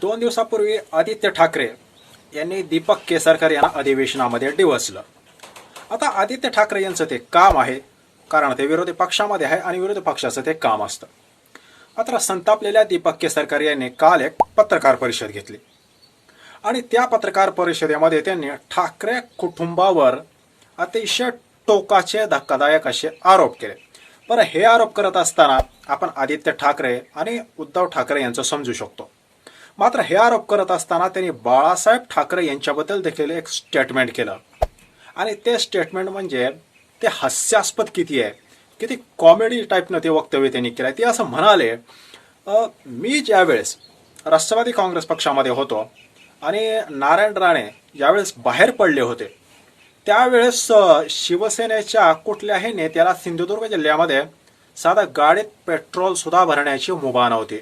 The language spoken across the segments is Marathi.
दोन दिवसापूर्वी आदित्य ठाकरे यांनी दीपक केसरकर यांना अधिवेशनामध्ये डिवचलं. आता आदित्य ठाकरे यांचं ते काम आहे कारण ते विरोधी पक्षामध्ये आहे आणि विरोधी पक्षाचं ते काम असतं. मात्र संतापलेल्या दीपक केसरकर यांनी काल एक पत्रकार परिषद घेतली. आणि त्या पत्रकार परिषदेमध्ये त्यांनी ठाकरे कुटुंबावर अतिशय टोकाचे धक्कादायक असे आरोप केले. बरं हे आरोप करत असताना आपण आदित्य ठाकरे आणि उद्धव ठाकरे यांचं समजू शकतो. मात्र हे आरोप करत असताना त्यांनी बाळासाहेब ठाकरे यांच्याबद्दल देखील एक स्टेटमेंट केलं. आणि ते स्टेटमेंट म्हणजे ते हास्यास्पद किती आहे किती कॉमेडी टाईपनं ते वक्तव्य त्यांनी केलं ते असं म्हणाले मी ज्यावेळेस राष्ट्रवादी काँग्रेस पक्षामध्ये होतो आणि नारायण राणे ज्यावेळेस बाहेर पडले होते त्यावेळेस शिवसेनेच्या कुठल्याही नेत्याला सिंधुदुर्ग जिल्ह्यामध्ये साधा गाडीत पेट्रोल सुद्धा भरण्याची मुभा नव्हती.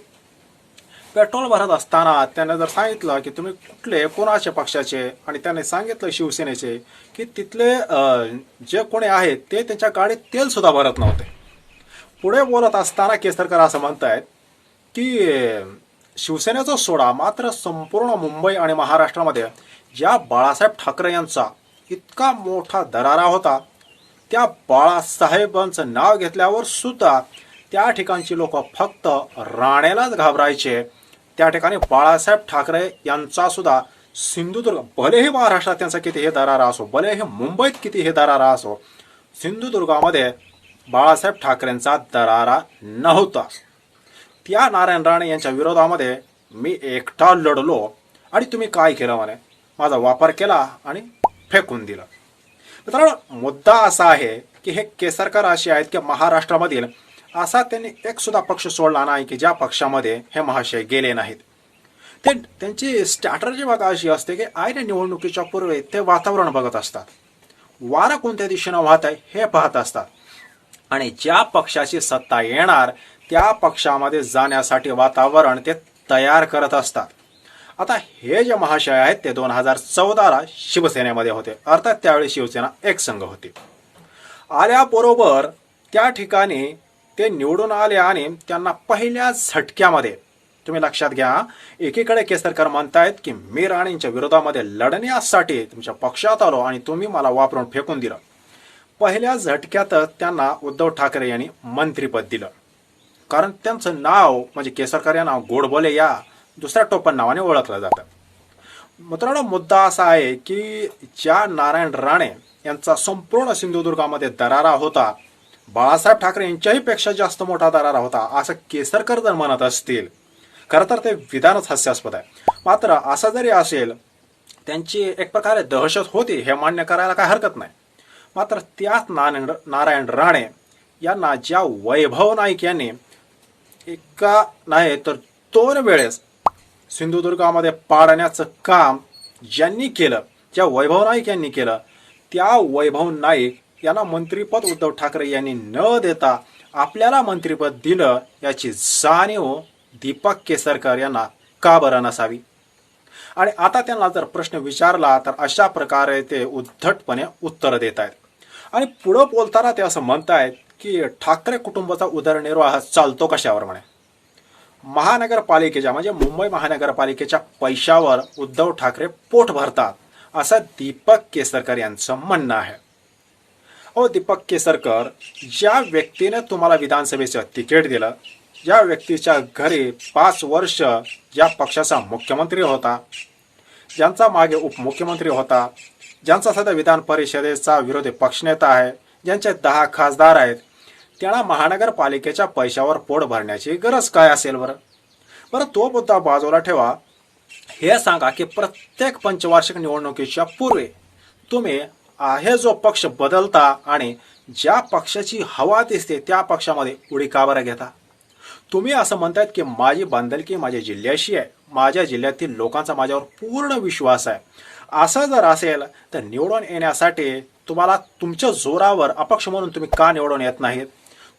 पेट्रोल भरत असताना त्याने जर सांगितलं की तुम्ही कुठले कोणाचे पक्षाचे? आणि त्याने सांगितलं शिवसेनेचे की तिथले जे कोणी आहेत ते त्यांच्या गाडीत तेल सुद्धा भरत नव्हते. पुढे बोलत असताना केसरकर असं म्हणतायत की शिवसेनेचा सोडा मात्र संपूर्ण मुंबई आणि महाराष्ट्रामध्ये ज्या बाळासाहेब ठाकरे यांचा इतका मोठा दरारा होता. त्या बाळासाहेबांचं नाव घेतल्यावर सुद्धा त्या ठिकाणची लोक फक्त राणेलाच घाबरायचे. त्या ठिकाणी बाळासाहेब ठाकरे यांचा सुद्धा सिंधुदुर्ग भलेही महाराष्ट्रात त्यांचा किती हे दरारा असो भलेही मुंबईत किती हे दरारा असो सिंधुदुर्गामध्ये बाळासाहेब ठाकरेंचा दरारा नव्हता. त्या नारायण राणे यांच्या विरोधामध्ये मी एकटा लढलो आणि तुम्ही काय केलं म्हणे? माझा वापर केला आणि फेकून दिलं. मित्रांनो मुद्दा असा आहे की हे केसरकर असे आहेत की महाराष्ट्रामधील असा त्यांनी एक सुद्धा पक्ष सोडला नाही की ज्या पक्षामध्ये हे महाशय गेले नाहीत. ते त्यांची स्ट्रॅटर्जी बघा अशी असते की आयन निवडणुकीच्या पूर्वी ते वातावरण बघत असतात. वारा कोणत्या दिशेनं वाहत आहे हे पाहत असतात. आणि ज्या पक्षाची सत्ता येणार त्या पक्षामध्ये जाण्यासाठी वातावरण ते तयार करत असतात. आता हे जे महाशय आहेत ते दोन हजार चौदाला शिवसेनेमध्ये होते. अर्थात त्यावेळी शिवसेना एक संघ होती. आल्याबरोबर त्या ठिकाणी ते निवडून आले आणि त्यांना पहिल्या झटक्यामध्ये तुम्ही लक्षात घ्या एकीकडे केसरकर म्हणतायत की मी राणेंच्या विरोधामध्ये लढण्यासाठी तुमच्या पक्षात आलो आणि तुम्ही मला वापरून फेकून दिलं. पहिल्या झटक्यातच त्यांना उद्धव ठाकरे यांनी मंत्रीपद दिलं. कारण त्यांचं नाव म्हणजे केसरकर या नाव गोडबोले या दुसऱ्या टोपण नावाने ओळखलं जातं. मित्रांनो मुद्दा असा आहे की ज्या नारायण राणे यांचा संपूर्ण सिंधुदुर्गामध्ये दरारा होता बाळासाहेब ठाकरे यांच्याही पेक्षा जास्त मोठा दरारा होता असं केसरकर जर म्हणत असतील. खरं तर ते विधानच हास्यास्पद आहे. मात्र असं जरी असेल त्यांची एक प्रकारे दहशत होती हे मान्य करायला काय हरकत नाही. मात्र त्याच नारायण नारायण राणे यांना ज्या वैभव नाईक यांनी एका नाही तर दोन वेळेस सिंधुदुर्गामध्ये पाडण्याचं काम ज्यांनी केलं ज्या वैभव नाईक यांनी केलं त्या वैभव नाईक यांना मंत्रीपद उद्धव ठाकरे यांनी न देता आपल्याला मंत्रीपद दिलं याची जाणीव दीपक केसरकर यांना का बरं नसावी? आणि आता त्यांना जर प्रश्न विचारला तर अशा प्रकारे ते उद्धटपणे उत्तर देत आहेत आणि पुढं बोलताना ते असं म्हणतायत की ठाकरे कुटुंबाचा उदरनिर्वाह चालतो कशावर म्हणे? महानगरपालिकेच्या म्हणजे मुंबई महानगरपालिकेच्या पैशावर उद्धव ठाकरे पोट भरतात असं दीपक केसरकर यांचं म्हणणं आहे. अहो दीपक केसरकर ज्या व्यक्तीने तुम्हाला विधानसभेचं तिकीट दिलं ज्या व्यक्तीच्या घरी पाच वर्ष ज्या पक्षाचा मुख्यमंत्री होता ज्यांचा मागे उपमुख्यमंत्री होता ज्यांचा सध्या विधान परिषदेचा विरोधी पक्षनेता आहे ज्यांचे दहा खासदार आहेत त्यांना महानगरपालिकेच्या पैशावर पोट भरण्याची गरज काय असेल बरं? बरं तो मुद्दा बाजूला ठेवा. हे सांगा की प्रत्येक पंचवार्षिक निवडणुकीच्या पूर्वी तुम्ही आहे जो पक्ष बदलता आणि ज्या पक्षाची हवा दिसते त्या पक्षामध्ये उडी का बरं घेता? तुम्ही असं म्हणतात की माझी बांधलकी माझ्या जिल्ह्याशी आहे. माझ्या जिल्ह्यातील लोकांचा माझ्यावर पूर्ण विश्वास आहे. असं जर असेल तर निवडून येण्यासाठी तुम्हाला तुमच्या जोरावर अपक्ष म्हणून तुम्ही का निवडून येत नाहीत?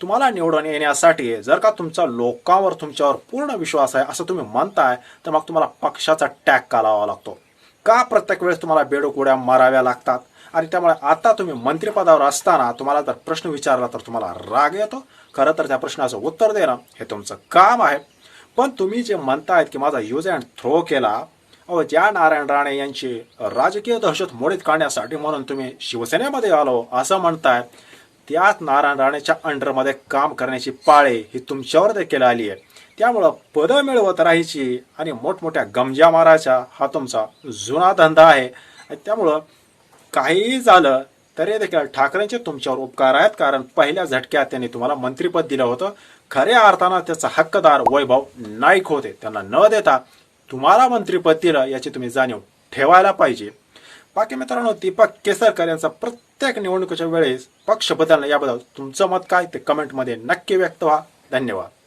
तुम्हाला निवडून येण्यासाठी जर का तुमचा लोकांवर तुमच्यावर पूर्ण विश्वास आहे असं तुम्ही म्हणताय तर मग तुम्हाला पक्षाचा टॅग का लावावा लागतो? का प्रत्येक वेळेस तुम्हाला बेडूक उड्या माराव्या लागतात? आणि त्यामुळे आता तुम्ही मंत्रिपदावर असताना तुम्हाला जर प्रश्न विचारला तर तुम्हाला राग येतो. खरं तर त्या प्रश्नाचं उत्तर देणं हे तुमचं काम आहे. पण तुम्ही जे म्हणतायत की माझा यूज अँड थ्रो केला अहो ज्या नारायण राणे यांची राजकीय दहशत मोडीत काढण्यासाठी म्हणून तुम्ही शिवसेनेमध्ये आलो असं म्हणताय त्याच नारायण राणेच्या अंडरमध्ये काम करण्याची पाळे ही तुमच्यावर देखील आली आहे. त्यामुळं पदं मिळवत राहायची आणि मोठमोठ्या गमजा मारायचा हा तुमचा जुना धंदा आहे. त्यामुळं काहीही झालं तरी देखील ठाकरेंचे तुमच्यावर उपकार आहेत कारण पहिल्या झटक्यात त्यांनी तुम्हाला मंत्रीपद दिलं होतं. खऱ्या अर्थानं त्याचा हक्कदार वैभव नाईक होते. त्यांना न देता तुम्हाला मंत्रीपद दिलं याची तुम्ही जाणीव ठेवायला पाहिजे. बाकी मित्रांनो दीपक केसरकर यांचा प्रत्येक निवडणुकीच्या वेळेस पक्ष बदलणं याबद्दल तुमचं मत काय ते कमेंटमध्ये नक्की व्यक्त व्हा. धन्यवाद.